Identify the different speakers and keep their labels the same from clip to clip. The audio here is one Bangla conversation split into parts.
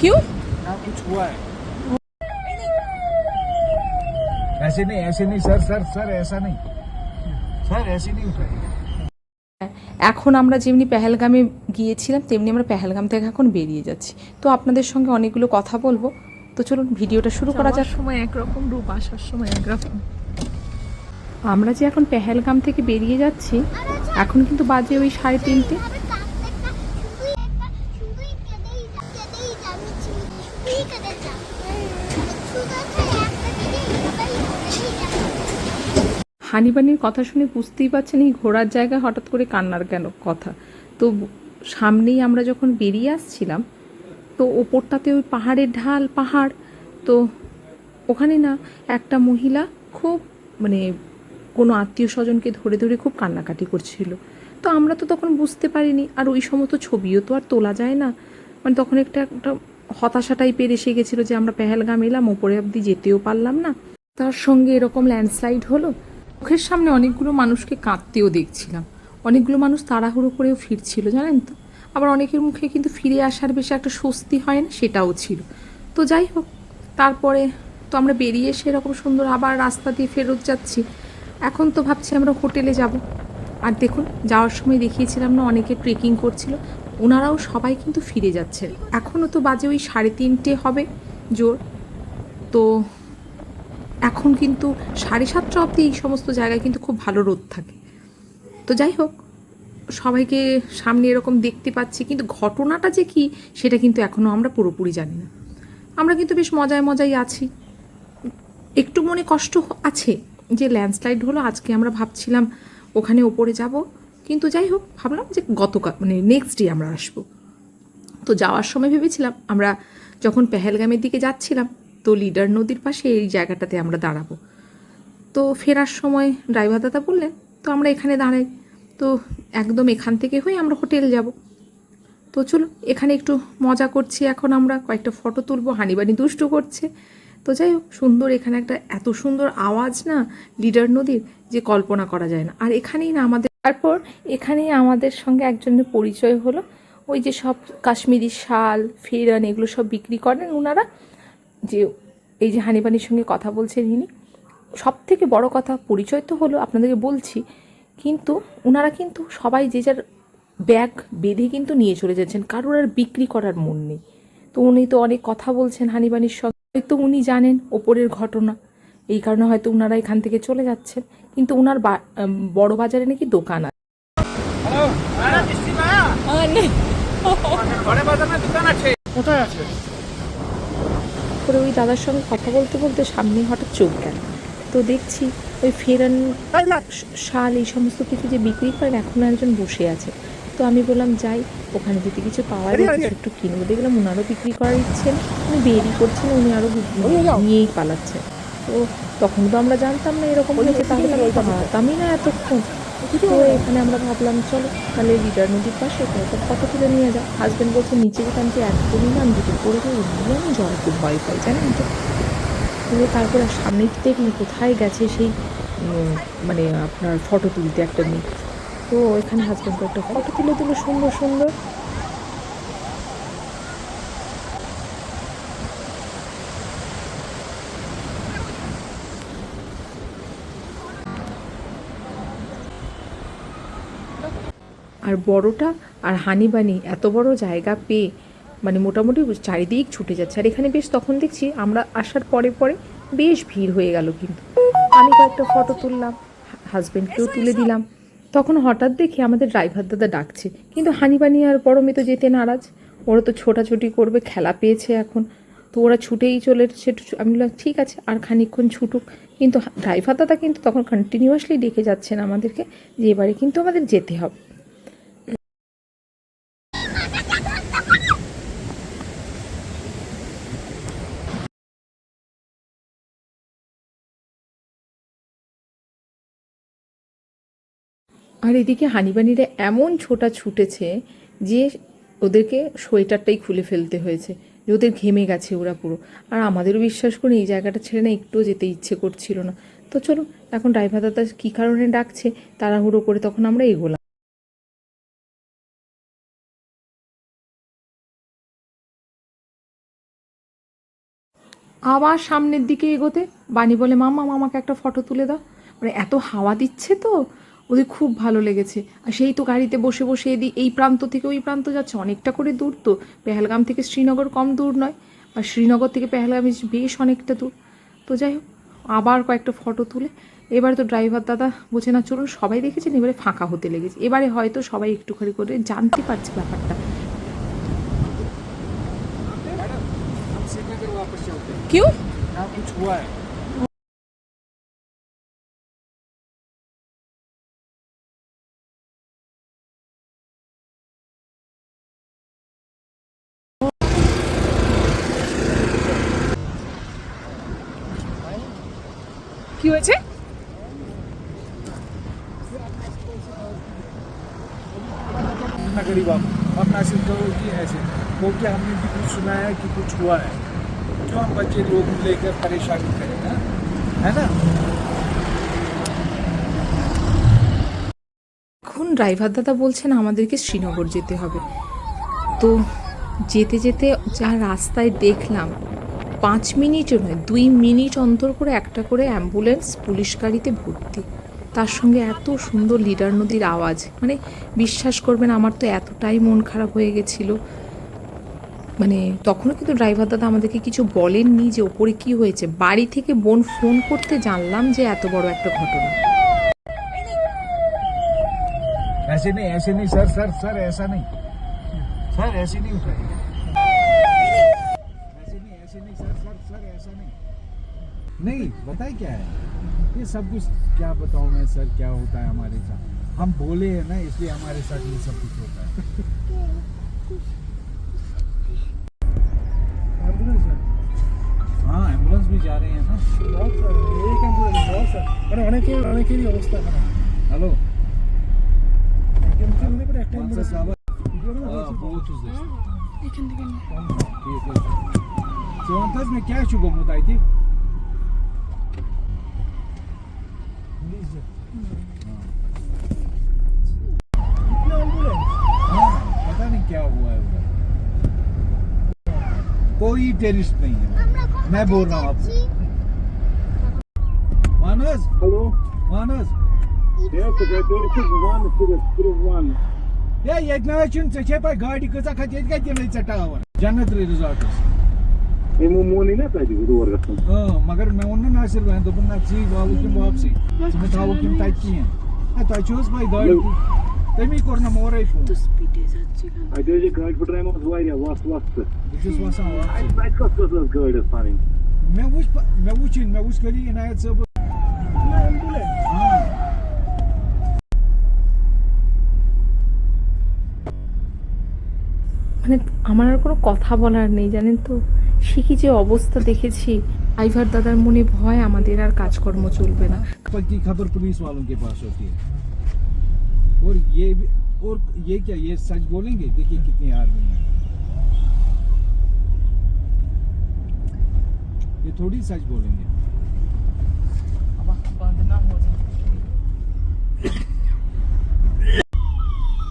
Speaker 1: क्यों
Speaker 2: ना कुछ हुआ है ऐसे नहीं ऐसे नहीं सर सर सर ऐसा नहीं सर ऐसे नहीं उठाइए
Speaker 1: এখন আমরা যেমনি পেহেলগামে গিয়েছিলাম তেমনি আমরা পেহেলগাম থেকে এখন বেরিয়ে যাচ্ছি তো আপনাদের সঙ্গে অনেকগুলো কথা বলবো তো চলুন ভিডিওটা শুরু করা যাক
Speaker 3: সময় একরকম রূপ আসার সময় একরকম
Speaker 1: আমরা যে এখন পেহেলগাম থেকে বেরিয়ে যাচ্ছি এখন কিন্তু বাজে ওই সাড়ে তিনটে হানিবানির কথা শুনে বুঝতেই পারছেন এই ঘোরার জায়গায় হঠাৎ করে কান্নার কেন কথা। তো সামনেই আমরা যখন বেরিয়ে আসছিলাম, তো ওপরটাতে ওই পাহাড়ের ঢাল, পাহাড়, তো ওখানে না একটা মহিলা খুব মানে কোনো আত্মীয় স্বজনকে ধরে ধরে খুব কান্নাকাটি করছিল। তো আমরা তো তখন বুঝতে পারিনি, আর ওই সমস্ত ছবিও তো আর তোলা যায় না। মানে তখন একটা একটা হতাশা টাইপের এসে গেছিল যে আমরা পেহেলগাম এলাম, ওপরে অবধি যেতেও পারলাম না। তার সঙ্গে এরকম ল্যান্ডস্লাইড হলো চোখের সামনে অনেকগুলো মানুষকে কাঁদতেও দেখছিলাম। অনেকগুলো মানুষ তাড়াহুড়ো করেও ফিরছিল, জানেন তো? আবার অনেকের মুখে কিন্তু ফিরে আসার বেশি একটা স্বস্তি হয় না, সেটাও ছিল। তো যাই হোক, তারপরে তো আমরা বেরিয়ে এসে এরকম সুন্দর আবার রাস্তা দিয়ে ফেরত যাচ্ছি। এখন তো ভাবছি আমরা হোটেলে যাব। আর দেখুন, যাওয়ার সময় দেখিয়েছিলাম না, অনেকে ট্রেকিং করছিল, ওনারাও সবাই কিন্তু ফিরে যাচ্ছে এখনও তো বাজে ওই সাড়ে তিনটে হবে, জোর। তো এখন কিন্তু সাড়ে সাতটা অবধি এই সমস্ত জায়গায় কিন্তু খুব ভালো রোদ থাকে। তো যাই হোক, সবাইকে সামনে এরকম দেখতে পাচ্ছি, কিন্তু ঘটনাটা যে কি সেটা কিন্তু এখনও আমরা পুরোপুরি জানি না। আমরা কিন্তু বেশ মজায় মজায় আছি। একটু মনে কষ্ট আছে যে ল্যান্ডস্লাইড হলো, আজকে আমরা ভাবছিলাম ওখানে ওপরে যাব, কিন্তু যাই হোক, ভাবলাম যে গতকাল মানে নেক্সট ডে আমরা আসব। তো যাওয়ার সময় ভেবেছিলাম, আমরা যখন পেহেলগামের দিকে যাচ্ছিলাম তো লিডার নদীর পাশে এই জায়গাটাতে আমরা দাঁড়াবো। তো ফেরার সময় ড্রাইভার দাদা বললেন, তো আমরা এখানে দাঁড়াই। তো একদম এখান থেকে হয়ে আমরা হোটেল যাব। তো চলো, এখানে একটু মজা করছি এখন আমরা। কয়েকটা ফটো তুলবো, হানিবানি দুষ্টু করছে। তো যাই হোক, সুন্দর এখানে একটা এত সুন্দর আওয়াজ না লিডার নদীর যে কল্পনা করা যায় না। আর এখানেই না আমাদের তারপর এখানেই আমাদের সঙ্গে একজনের পরিচয় হলো। ওই যে সব কাশ্মীরি শাল, ফেরান, এগুলো সব বিক্রি করেন ওনারা যে এই যে হানিবানির সঙ্গে কথা বলছেন ইনি সব থেকে বড় কথা পরিচয় তো হলো আপনাদেরকে বলছি কিন্তু ওনারা কিন্তু সবাই যে যার ব্যাগ বেঁধে কিন্তু নিয়ে চলে যাচ্ছেন কারোর আর বিক্রি করার মন নেই। তো উনি তো অনেক কথা বলছেন হানিবানির সঙ্গে হয়তো উনি জানেন ওপরের ঘটনা এই কারণে হয়তো ওনারা এখান থেকে চলে যাচ্ছেন কিন্তু ওনার বড় বাজারে নাকি দোকান আছে?
Speaker 2: হ্যাঁ, কোথায় আছে?
Speaker 1: করে ওই দাদার সঙ্গে কথা বলতে বলতে সামনে হঠাৎ চোখ গেল। তো দেখছি ওই ফেরান শাল এই সমস্ত কিছু যে বিক্রি করেন এখনও একজন বসে আছে। তো আমি বললাম যাই ওখানে যদি কিছু পাওয়া যায় কিছু একটু কিনবো। দেখলাম ওনারও বিক্রি করার ইচ্ছে উনি বেরই করছেন উনি আরও নিয়েই পালাচ্ছেন। তো তখন তো আমরা জানতাম না এরকম হয়েছে তাহলে তো পারতামই না এতক্ষণ। তো এখানে আমরা ভাবলাম, চলো তাহলে রিডার নদীর পাশে ফটো তুলে নিয়ে যাও। হাজব্যান্ড বলছে, নিচে যেতাম যে একদমই না দুটো করে দেবো আমি জল খুব ভয় পাই, জানেন তো? তো তারপরে সামনে দেখলে কোথায় গেছে সেই মানে আপনার ফটো তুলতে একটা মেয়ে। তো এখানে হাজব্যান্ডকে একটা ফটো তুলে দিল, সুন্দর সুন্দর। আর বড়টা আর হানিবানি এত বড় জায়গা পেয়ে মানে মোটামুটি চারিদিক ছুটে যাচ্ছে। আর এখানে বেশ তখন দেখছি আমরা আসার পরে পরে বেশ ভিড় হয়ে গেল কিন্তু। আমি কয়েকটা ফটো তুললাম হাজব্যান্ডকেও তুলে দিলাম। তখন হঠাৎ দেখি আমাদের ড্রাইভার দাদা ডাকছে। কিন্তু হানিবানি আর বড় মেয়ে তো যেতে নারাজ। ওরা তো ছোটাছুটি করবে খেলা পেয়েছে এখন। তো ওরা ছুটেই চলে সেটু আমি বললাম ঠিক আছে আর খানিকক্ষণ ছুটুক। কিন্তু ড্রাইভার দাদা কিন্তু তখন কন্টিনিউয়াসলি ডেকে যাচ্ছেন আমাদেরকে যে এবারে কিন্তু আমাদের যেতে হবে। আর এদিকে হানিবানিরা এমন ছোটা ছুটেছে যে ওদেরকে সোয়েটারটাই খুলে ফেলতে হয়েছে, যে ওদের ঘেমে গেছে ওরা পুরো। আর আমাদেরও বিশ্বাস করে এই জায়গাটা ছেড়ে না একটুও যেতে ইচ্ছে করছিল না। তো চলো এখন ড্রাইভার দাদা কী কারণে ডাকছে তাড়াহুড়ো করে তখন আমরা এগোলাম। আবার সামনের দিকে এগোতে বানি বলে মামা আমাকে একটা ফটো তুলে দাও। মানে এত হাওয়া দিচ্ছে তো। ওদের খুব ভালো লেগেছে। আর সেই তো গাড়িতে বসে বসে এদি এই প্রান্ত থেকে ওই প্রান্ত যাচ্ছে। অনেকটা করে দূর তো। পেহেলগাম থেকে শ্রীনগর কম দূর নয়। আর শ্রীনগর থেকে পেহেলগাম বেশ অনেকটা দূর। তো যাই হোক আবার কয়েকটা ফটো তুলে। এবারে তো ড্রাইভার দাদা বোঝে না চলুন সবাই দেখেছেন? এবারে ফাঁকা হতে লেগেছে। এবারে হয়তো সবাই একটুখানি করে জানতে পারছে ব্যাপারটা। क्यों
Speaker 2: ना करीब आप अपना सिर्फ करो कि ऐसे क्योंकि हमने भी कुछ सुना है कि कुछ हुआ है क्यों हम बच्चे लोग लेकर परेशानी करें ना है ना
Speaker 1: এখন ড্রাইভার দাদা বলছেন আমাদেরকে শ্রীনগর যেতে হবে তো যেতে যেতে যা রাস্তায় দেখলাম পাঁচ মিনিটও নয় দুই মিনিট অন্তর করে একটা করে অ্যাম্বুলেন্স পুলিশ গাড়িতে ভর্তি তার সঙ্গে এত সুন্দর লিডার নদীর আওয়াজ মানে বিশ্বাস করবেন আমার তো এতটাই মন খারাপ হয়ে গেছিলো মানে তখনও কিন্তু ড্রাইভার দাদা আমাদেরকে কিছু বলেননি যে ওপরে কি হয়েছে বাড়ি থেকে বোন ফোন করতে জানলাম যে এত বড় একটা ঘটনা
Speaker 2: ऐसे नहीं ऐसे नहीं सर सर सर ऐसा नहीं सर ऐसे नहीं उठाइए ऐसे नहीं ऐसे नहीं सर सर सर ऐसा नहीं नहीं बताए क्या है ये सब कुछ क्या बताऊं मैं सर क्या होता है हमारे साथ हम बोले हैं ना इसलिए हमारे साथ ये सब कुछ होता है हाँ एम्बुलेंस भी जा रहे हैं ना
Speaker 4: মানে অনেকে অনেকেরই অবস্থা খারাপ
Speaker 2: हेलो
Speaker 4: একজন মনে করে একটা
Speaker 2: कौन सा सावर हाँ, बहुत उस देश।
Speaker 3: এখান থেকে নে।
Speaker 2: ठीक है चौंतीस में क्या शुभ मुताई थी पता नहीं क्या हुआ है उधर कोई टेरिस्ट नहीं है मैं बोल रहा हूँ आपको
Speaker 5: Manas
Speaker 2: hello
Speaker 4: Manas
Speaker 2: Ya yekna için seçepay gaydi kıza kat yetkat yemeyi çatağı var. Cennet Resort'uz.
Speaker 6: Ему мони не тайди гуру
Speaker 2: варгасан. А, магар ме онна на сир бен допун на чи валу ким вапси. Сме таву ким тайки е. А тайчос бай дай. Теми корна
Speaker 3: морай фу. Тус пите
Speaker 6: зачилан. А дежи гайд путрай мос вайня
Speaker 2: вас вас.
Speaker 6: Дежи вас ан вас. Ай бай
Speaker 2: кос кос кос гайд асани. Ме вуч ме вучин
Speaker 4: ме
Speaker 2: вуч кали инайет саб. На амбуле. А.
Speaker 1: মানে আমার আর কোনো কথা বলার নেই জানেন তো সে কি যে অবস্থা দেখেছি ড্রাইভার দাদার মনে ভয় আমাদের আর কাজকর্ম চলবে না
Speaker 2: पर की खबर पुलिस वालों के पास होती है और ये भी और ये क्या ये सच बोलेंगे देखिए कितनी आर्मी है ये थोड़ी सच बोलेंगे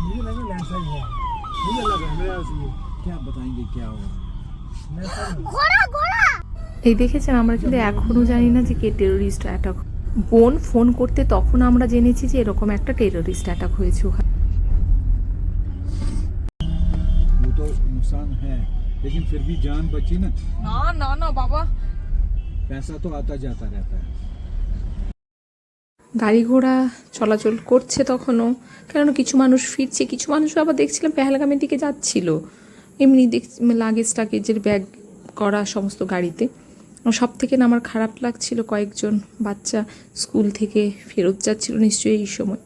Speaker 4: मुझे लगा लैंडस्लाइड हुआ मुझे लगा मेरा ऐसे
Speaker 2: क्या बताएंगे क्या हुआ
Speaker 5: ঘোড়া ঘোড়া
Speaker 1: এই দেখেছেন আমরা কিন্তু এখনো জানি না যে কে টেরোরিস্ট অ্যাটাক বোন ফোন করতে তখন আমরা জেনেছি যে এরকম একটা টেরোরিস্ট অ্যাটাক হয়েছে ওখানে
Speaker 2: वो तो नुकसान है लेकिन फिर भी जान बची ना
Speaker 3: না না না বাবা
Speaker 2: पैसा तो आता जाता रहता है
Speaker 1: গাড়ি ঘোড়া চলাচল করছে তখনও কেননা কিছু মানুষ ফিরছে কিছু মানুষ আবার দেখছিলাম পেহেলগামের দিকে যাচ্ছিল এমনি দেখ লাগেজ টাগেজের ব্যাগ করা সমস্ত গাড়িতে। সব থেকে না আমার খারাপ লাগছিল কয়েকজন বাচ্চা স্কুল থেকে ফেরত যাচ্ছিল নিশ্চয়ই এই সময়।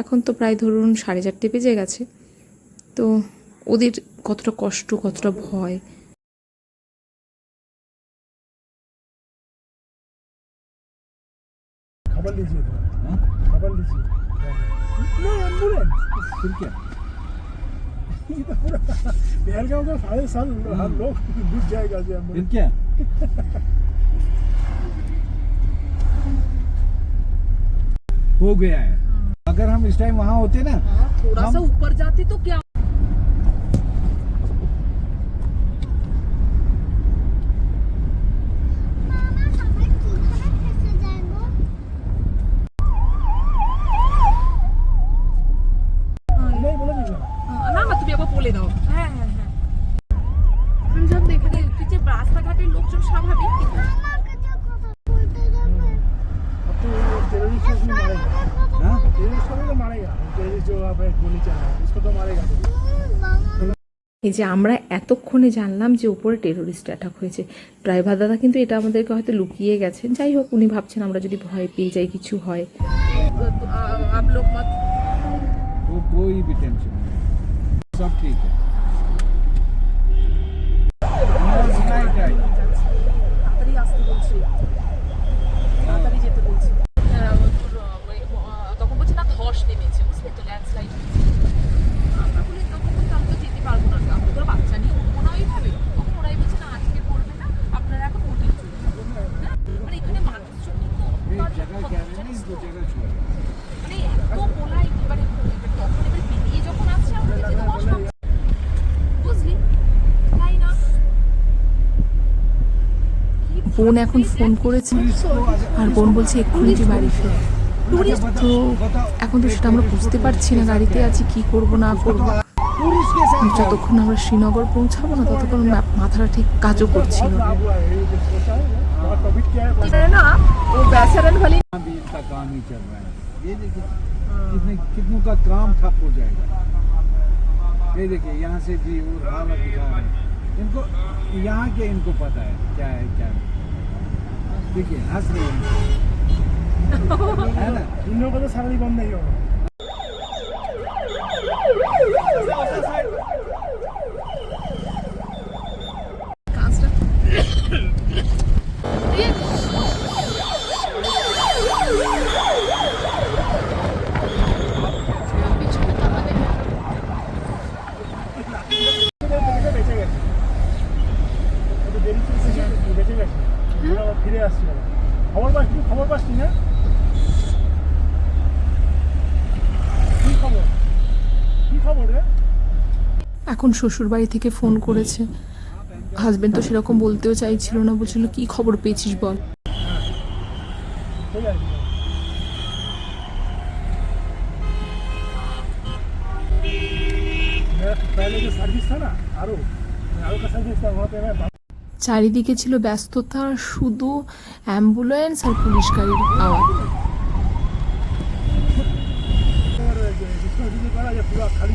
Speaker 1: এখন তো প্রায় ধরুন সাড়ে চারটে বেজে গেছে। তো ওদের কতটা কষ্ট কতটা ভয়।
Speaker 4: খাবার
Speaker 2: দিয়েছি না
Speaker 4: অ্যাম্বুলেন্স। तो पहलगांव का सारे साल हर लोग डूब जाएगा जो हम
Speaker 2: क्या हो गया है। अगर हम इस टाइम वहाँ होते ना
Speaker 3: हाँ, थोड़ा सा ऊपर जाते तो क्या
Speaker 1: এই যে আমরা এতক্ষণে জানলাম যে ওপরে টেরোরিস্ট অ্যাটাক হয়েছে ড্রাইভার দাদা কিন্তু এটা আমাদেরকে হয়তো লুকিয়ে গেছেন। যাই হোক উনি ভাবছেন আমরা যদি ভয় পেয়ে যাই কিছু হয়। বোন এখন ফোন করেছে আর বোন বলছে এক্ষুনি যে বাড়ি ফের। তো এখন তো সেটা আমরা বুঝতে পারছি না গাড়িতে আছি কি করব না করব। যতক্ষণ আমরা শ্রীনগর পৌঁছাবো না ততক্ষণ মা- মাথাটা ঠিক কাজও করছিল না
Speaker 4: खराब हुआ है ये जो सोचा है बहुत कोविड क्या है
Speaker 3: না ও ব্যাসারেন वाली
Speaker 2: यहाँ भी इनका काम ही चल रहा है ये देखिए कितने कितनों का काम ठप हो जाएगा ये देखिए यहाँ से भी और हालत दिखा रहे हैं इनको यहाँ के इनको पता है क्या है क्या नहीं देखिए हंस रहे हैं है ना
Speaker 4: इन लोगों को तो सारा बंद नहीं होगा
Speaker 1: এখন শ্বশুরবাড়ি থেকে ফোন করেছে হাজব্যান্ড তো সেরকম বলতেও চাইছিল না বলছিল কি খবর পেয়েছিস বল চারিদিকে ছিল ব্যস্ততা শুধু অ্যাম্বুলেন্স আর পুলিশ গাড়ির আওয়াজ খালি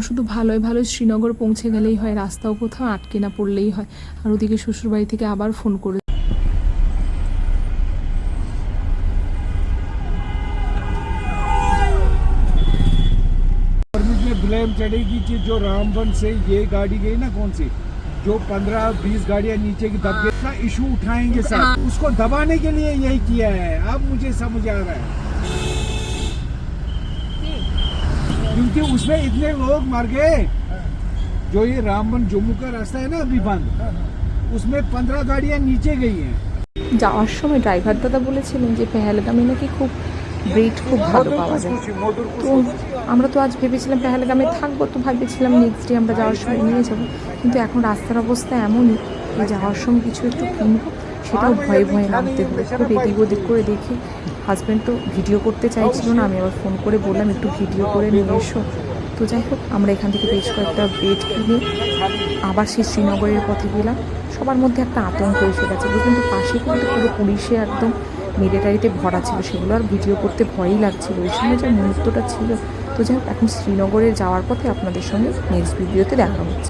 Speaker 1: শুধু ভালোই ভালোই শ্রীনগর পৌঁছে গেলেই হয় রাস্তাও কোথাও আটকে না পড়লেই হয় আর ওদিকে শ্বশুরবাড়ি থেকে আবার ফোন করে
Speaker 2: गवर्नमेंट में ब्लेम चढ़ेगी कि जो रामबन से ये गाड़ी गई ना कौन सी जो पंद्रह बीस गाड़ियां नीचे की दब गई ना इशू उठाएंगे सर उसको दबाने के लिए यही किया है अब मुझे समझ आ रहा है क्योंकि उसमें इतने लोग मर गए जो ये रामबन जम्मू का रास्ता है ना अभी बंद उसमें पंद्रह गाड़ियां नीचे गई हैं
Speaker 1: যাওয়ার সময় ড্রাইভার দাদা বলেছিলেন যে পেহেলগামে নাকি খুব ব্রেড খুব ভালো পাওয়া যায় তো আমরা তো আজ ভেবেছিলাম পেহেলগামে থাকবো তো ভেবেছিলাম নেক্সট ডে আমরা যাওয়ার সময় নিয়ে যাবো কিন্তু এখন রাস্তার অবস্থা এমনই যে যাওয়ার সময় কিছু একটু কিনবো সেটাও ভয়ে ভয়ে নামতে হলো খুব এদিক ওদিক করে দেখি। হাজব্যান্ড তো ভিডিও করতে চাইছিল না আমি আবার ফোন করে বললাম একটু ভিডিও করে নিয়ে এসো। তো যাই হোক আমরা এখান থেকে বেশ কয়েকটা বেড কিনে আবার সেই শ্রীনগরের পথে গেলাম। সবার মধ্যে একটা আতঙ্ক এসে গেছে। বুঝলেন তো পাশে কিন্তু পুরো পুলিশে একদম মিলিটারিতে ভরা ছিল। সেগুলো আর ভিডিও করতে ভয়ই লাগছিল। ওই সময় যে মুহূর্তটা ছিল। তো যাই হোক এখন শ্রীনগরে যাওয়ার পথে আপনাদের সঙ্গে নেক্সট ভিডিওতে দেখা হচ্ছে।